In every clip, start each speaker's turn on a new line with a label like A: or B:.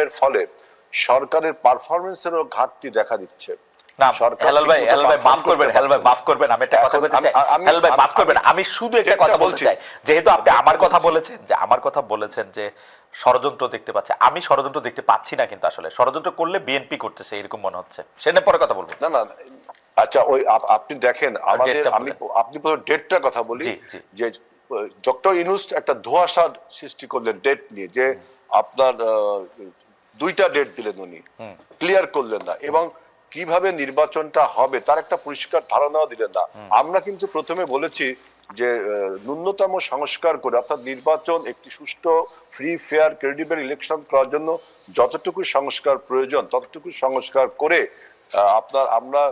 A: সিন্ড্রোমের ফলে সরকারের পারফরমেন্সেরও ঘাটতি দেখা দিচ্ছে।
B: আমি শুধু একটা কথা বলতে চাই। যেহেতু আপনি আমার কথা বলেছেন যে আমার কথা বলেছেন যে ষড়যন্ত্র দেখতে পাচ্ছে আমি ষড়যন্ত্র দেখতে পাচ্ছি না কিন্তু আসলে। ষড়যন্ত্র করলে বিএনপি করতেছে এরকম মনে হচ্ছে। সেটা পরে কথা বলব।
A: না না আচ্ছা ওই আপনি দেখেন আমাদের আমি। আপনি ডেটটার কথা বলি। যে ডক্টর ইনুস একটা ধোঁয়াশা সৃষ্টি করলেন ডেট নিয়ে যে আপনার দুইটা ডেট দিলেন উনি। ক্লিয়ার করলেন না। এবং কীভাবে নির্বাচনটা হবে তার একটা পরিষ্কার ধারণাও দিলেন না। আমরা কিন্তু প্রথমে বলেছি যে ন্যূনতম সংস্কার করে অর্থাৎ নির্বাচন একটি সুষ্ঠু ফ্রি ফেয়ার ক্রেডিবল ইলেকশন করার জন্য যতটুকু সংস্কার প্রয়োজন ততটুকু সংস্কার করে আপনার আমরা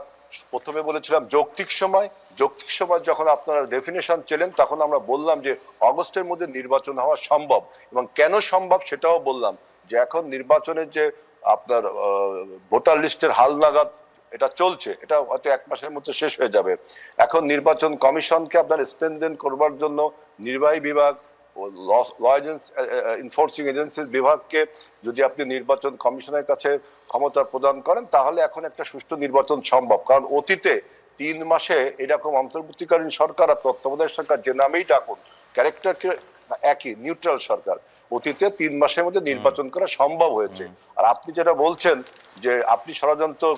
A: প্রথমে বলেছিলাম যৌক্তিক সময়। যৌক্তিক সময় যখন আপনারা ডেফিনেশন চেলেন তখন আমরা বললাম যে অগস্টের মধ্যে নির্বাচন হওয়া সম্ভব। এবং কেন সম্ভব সেটাও বললাম। যে এখন নির্বাচনের যে আপনার ভোটার লিস্টের হালনাগাদ এটা চলছে, এটা হয়তো এক মাসের মধ্যে শেষ হয়ে যাবে। এখন নির্বাচন কমিশনকে আপনার স্ট্রেনদেন করবার জন্য নির্বাহী বিভাগ ল ইনফোর্সিং এজেন্সির বিভাগকে যদি আপনি নির্বাচন কমিশনের কাছে ক্ষমতা প্রদান করেন, তাহলে এখন একটা সুষ্ঠু নির্বাচন সম্ভব। কারণ অতীতে তিন মাসে এরকম অন্তর্বর্তীকালীন সরকার আর তত্ত্বাবধায়ক সরকার যে নামেই ডাকুন, ক্যারেক্টারকে একই নিউট্রাল সরকার। অতীতে তিন মাসের মধ্যে নির্বাচন করা সম্ভব হয়েছে। আর আপনি যেটা বলছেন যে আপনি ষড়যন্ত্র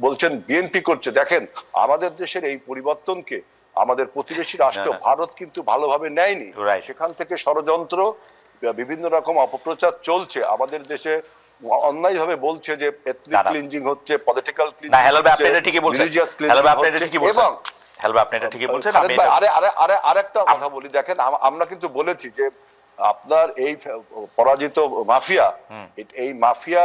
A: বলছেন বিএনপি করছে দেখেন আমাদের দেশের এই পরিবর্তনকে আমাদের প্রতিবেশী রাষ্ট্র
B: না, না।
A: ভারত কিন্তু ভালোভাবে নেয়নি. সেখান থেকে ষড়যন্ত্র বিভিন্ন রকম অপপ্রচার চলছে। আমাদের দেশে অন্যায়ভাবে বলছে যে এথনিক। ক্লিনজিং হচ্ছে পলিটিক্যাল
B: ঠিকই বলছেন।
A: এবং
B: হেলাল আপনি এটা ঠিকই বলছেন আমি
A: আরে আরে আরে আরেকটা কথা বলি দেখেন আমরা কিন্তু বলেছি যে আপনার এই পরাজিত মাফিয়া এই মাফিয়া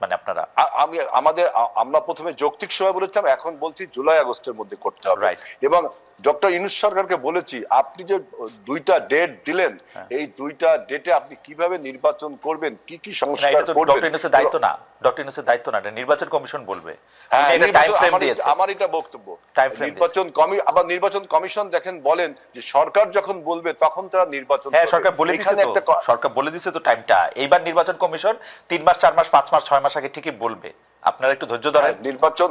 B: মানে আপনারা
A: আমি আমাদের আমরা প্রথমে যৌক্তিক সময় বলেছিলাম এখন বলছি জুলাই আগস্টের মধ্যে করতে হবে. এবং ডক্টর ইনুস সরকারকে বলেছি আপনি যে দুইটা ডেট দিলেন
B: হ্যাঁ।
A: এই দুইটা ডেটে আপনি কীভাবে নির্বাচন করবেন কি কি সংস্কার
B: ডক্টর ইউনুসের দায়িত্ব না। ডক্টর ইউনুসের দায়িত্ব না নির্বাচন কমিশন বলবে।
A: হ্যাঁ,
B: টাইম ফ্রেম
A: আমার-
B: দিয়েছে
A: আমার এটা বক্তব্য। নির্বাচন কমি আবার নির্বাচন কমিশন দেখেন বলেন যে সরকার যখন বলবে তখন তারা নির্বাচন
B: হ্যাঁ সরকার বলে
A: এখানে
B: তো। সরকার বলে দিছে তো টাইমটা এইবার নির্বাচন কমিশন তিন মাস চার মাস পাঁচ মাস ছয় মাস আগে ঠিকই বলবে। আপনারা একটু ধৈর্য ধরেন।
A: হ্যাঁ, নির্বাচন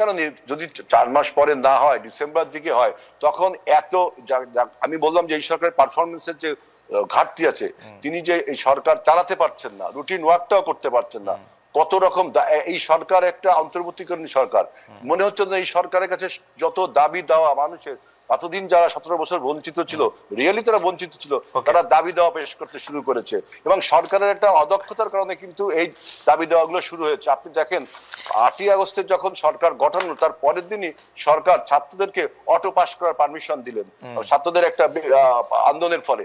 A: কারণ যদি চার মাস পরে না হয় ডিসেম্বর দিকে হয় তখন এত আমি বললাম যে এই সরকারের পারফরমেন্সের যে ঘাটতি আছে তিনি যে এই সরকার চালাতে পারছেন না রুটিন ওয়ার্কটাও করতে পারছেন না কত রকম এই সরকার একটা অন্তর্বর্তীকরণী সরকার। মনে হচ্ছে না এই সরকারের কাছে যত দাবি দেওয়া মানুষের এতদিন যারা সতেরো বছর বঞ্চিত ছিল রিয়েলি তারা বঞ্চিত ছিল তারা দাবি দেওয়া পেশ করতে শুরু করেছে। এবং সরকারের একটা অদক্ষতার কারণে কিন্তু এই দাবি দেওয়াগুলো শুরু হয়েছে। আপনি দেখেন আটই আগস্টে যখন সরকার গঠন হলো তার পরের দিনই সরকার ছাত্রদেরকে অটো পাস করার পারমিশন দিলেন। ছাত্রদের একটা আন্দোলনের ফলে।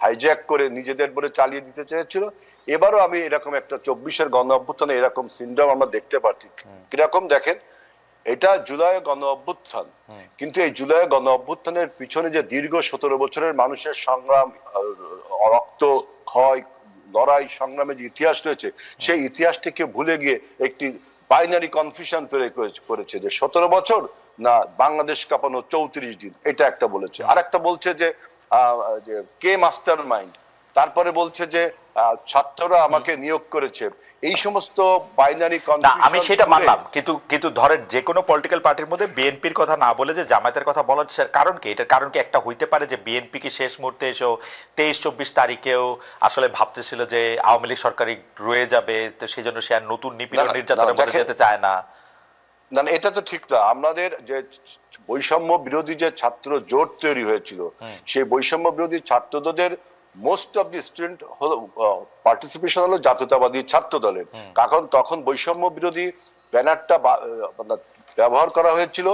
A: হাইজ্যাক করে নিজেদের বলে চালিয়ে দিতে চেয়েছিল। এবারও আমি এরকম একটা চব্বিশের গণ অভ্যুত্থানে এরকম সিন্ড্রোম আমরা দেখতে পাচ্ছি। কীরকম দেখেন? এটা জুলাই গণ অভ্যুত্থান। কিন্তু এই জুলাই গণ অভ্যুত্থানের পিছনে যে দীর্ঘ সতেরো বছরের মানুষের সংগ্রাম রক্ত ক্ষয় লড়াই সংগ্রামের যে ইতিহাস রয়েছে সেই ইতিহাসটিকে ভুলে গিয়ে একটি বাইনারি কনফিউশন তৈরি করেছে- করেছে যে সতেরো বছর না বাংলাদেশ কাঁপানো চৌত্রিশ দিন। এটা একটা বলেছে। আর একটা বলছে যে কে মাস্টার মাইন্ড তারপরে বলছে যে ছাত্ররা আমাকে নিয়োগ করেছে। এই সমস্ত বাইনারি
B: আমি সেটা মানলাম। কিন্তু কিন্তু ধরেন যে কোনো পলিটিক্যাল পার্টির মধ্যে বিএনপির কথা না বলে যে জামায়াতের কথা বলার কারণ কি? এটার কারণ কি একটা হইতে পারে যে বিএনপি কি শেষ মুহূর্তে এসেও তেইশ চব্বিশ তারিখেও আসলে ভাবতেছিল যে আওয়ামী লীগ সরকারি রয়ে যাবে তো সেই জন্য সে আর নতুন নিপীড়ন নির্যাতনের মধ্যে যেতে চায় না।
A: না এটা তো ঠিক না। আমাদের যে বৈষম্য বিরোধী যে ছাত্র জোট তৈরি হয়েছিল সেই বৈষম্য বিরোধী ছাত্রদের মোস্ট অফ দি স্টুডেন্ট হলো পার্টিসিপেশন হলো জাতীয়তাবাদী ছাত্র দলের কারণ তখন বৈষম্য বিরোধী ব্যানারটা আপনার ব্যবহার করা হয়েছিল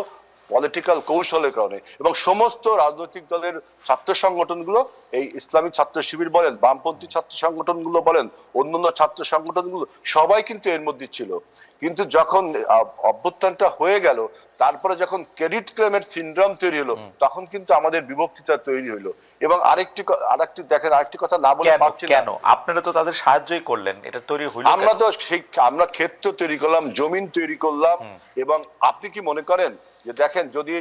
A: পলিটিক্যাল কৌশলের কারণে এবং সমস্ত রাজনৈতিক দলের ছাত্র সংগঠনগুলো এই ইসলামী ছাত্র শিবির বলেন বামপন্থী ছাত্র সংগঠনগুলো বলেন অন্যান্য ছাত্র সংগঠনগুলো সবাই কিন্তু এর মধ্যে ছিল। কিন্তু যখন অভ্যুত্থানটা হয়ে গেল তারপরে যখন ক্রেডিট ক্লেমের সিন্ড্রোম তৈরি হলো তখন কিন্তু আমাদের বিভক্তিটা তৈরি হলো। এবং আরেকটি আরেকটি দেখেন আরেকটি কথা না বলে
B: কেন
A: পারছি
B: কেন? আপনারা তো তাদের সাহায্যই করলেন এটা তৈরি হইল
A: আমরা তো আমরা ক্ষেত্র তৈরি করলাম জমিন তৈরি করলাম এবং আপনি কি মনে করেন যে দেখেন যদি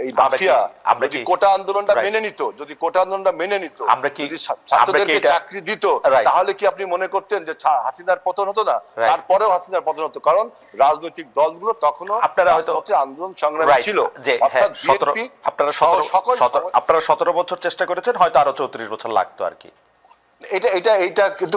A: এই মাফিয়া
B: আমরা কি-
A: কোটা আন্দোলনটা মেনে নিত যদি কোটা আন্দোলনটা মেনে নিত
B: আমরা কি-
A: ছাত্রদেরকে চাকরি দিত তাহলে কি আপনি মনে করতেন যে হাসিনার পতন হতো না? তারপরেও হাসিনার পতন হতো কারণ রাজনৈতিক দলগুলো তখনও
B: আপনারা হয়তো-
A: রাজপথে আন্দোলন সংগ্রামে ছিল।
B: যে হ্যাঁ, আপনারা আপনারা সতেরো বছর চেষ্টা করেছেন হয়তো আরও চৌত্রিশ বছর লাগতো আর কি।
A: এটা এটা এটা কিন্তু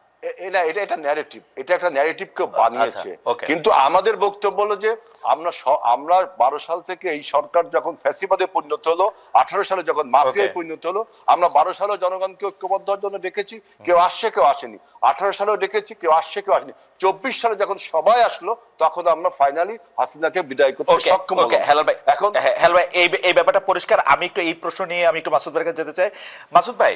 A: এটা এটা ন্যারেটিভ এটা একটা ন্যারেটিভ কেউ বানিয়েছে।
B: আচ্ছা,
A: কিন্তু আমাদের বক্তব্য হলো যে আমরা আমরা বারো সাল থেকে এই সরকার যখন ফ্যাসিবাদে পরিণত হলো আঠারো সালে যখন মাফিয়ায় পরিণত হলো আমরা বারো সালে জনগণকে ঐক্যবদ্ধ হওয়ার জন্য ডেকেছি কেউ আসছে কেউ আসেনি। আঠারো সালেও ডেকেছি কেউ আসছে কেউ আসেনি। চব্বিশ সালে যখন সবাই আসলো তখন আমরা ফাইনালি হাসিনাকে বিদায় করতে সক্ষম
B: হেলাল ভাই
A: এখন
B: হ্যাঁ, হেলাল ভাই এই এই ব্যাপারটা পরিষ্কার। আমি একটু এই প্রশ্ন নিয়ে আমি একটু মাসুদ ভাইয়ের কাছে যেতে চাই। মাসুদ ভাই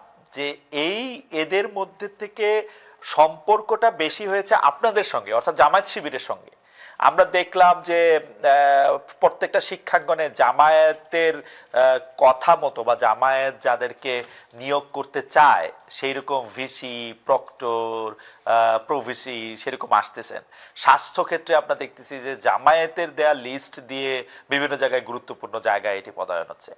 B: যে এই এদের মধ্যে থেকে সম্পর্কটা বেশি হয়েছে আপনাদের সঙ্গে, অর্থাৎ জামায়াত শিবিরের সঙ্গে। আমরা দেখলাম যে প্রত্যেকটা শিক্ষাঙ্গনে জামায়াতের কথা মতো বা জামায়াত যাদেরকে নিয়োগ করতে চায় সেই রকম ভিসি, প্রক্টর প্রভিসি সেরকম আসতেছেন। স্বাস্থ্য ক্ষেত্রে আমরা দেখতেছি যে, জামায়াতের দেয়া লিস্ট দিয়ে বিভিন্ন জায়গায় গুরুত্বপূর্ণ জায়গায় এটি পদায়ন হচ্ছে।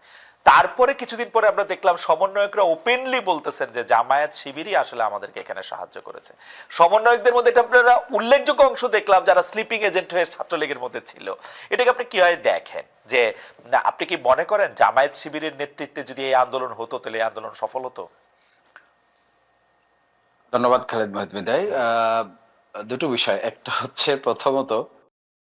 B: তারপরে কিছুদিন পরে আমরা দেখলাম সমন্বয়করা ওপেনলি বলতেছেন যে জামায়াত শিবিরই আসলে আমাদেরকে এখানে সাহায্য করেছে। সমন্বয়কদের মধ্যে এটা আপনারা উল্লেখযোগ্য অংশ দেখলাম যারা স্লিপিং এজেন্ট হয়ে ছাত্রলীগের মধ্যে ছিল। এটাকে আপনি কীভাবে দেখেন? যে আপনি কি মনে করেন জামায়াত শিবিরের নেতৃত্বে যদি এই আন্দোলন হতো তাহলে এই আন্দোলন সফল হতো?
C: ধন্যবাদ খালেদ মাহমুদ বিদায় আহ, দুটো বিষয়। একটা হচ্ছে প্রথমত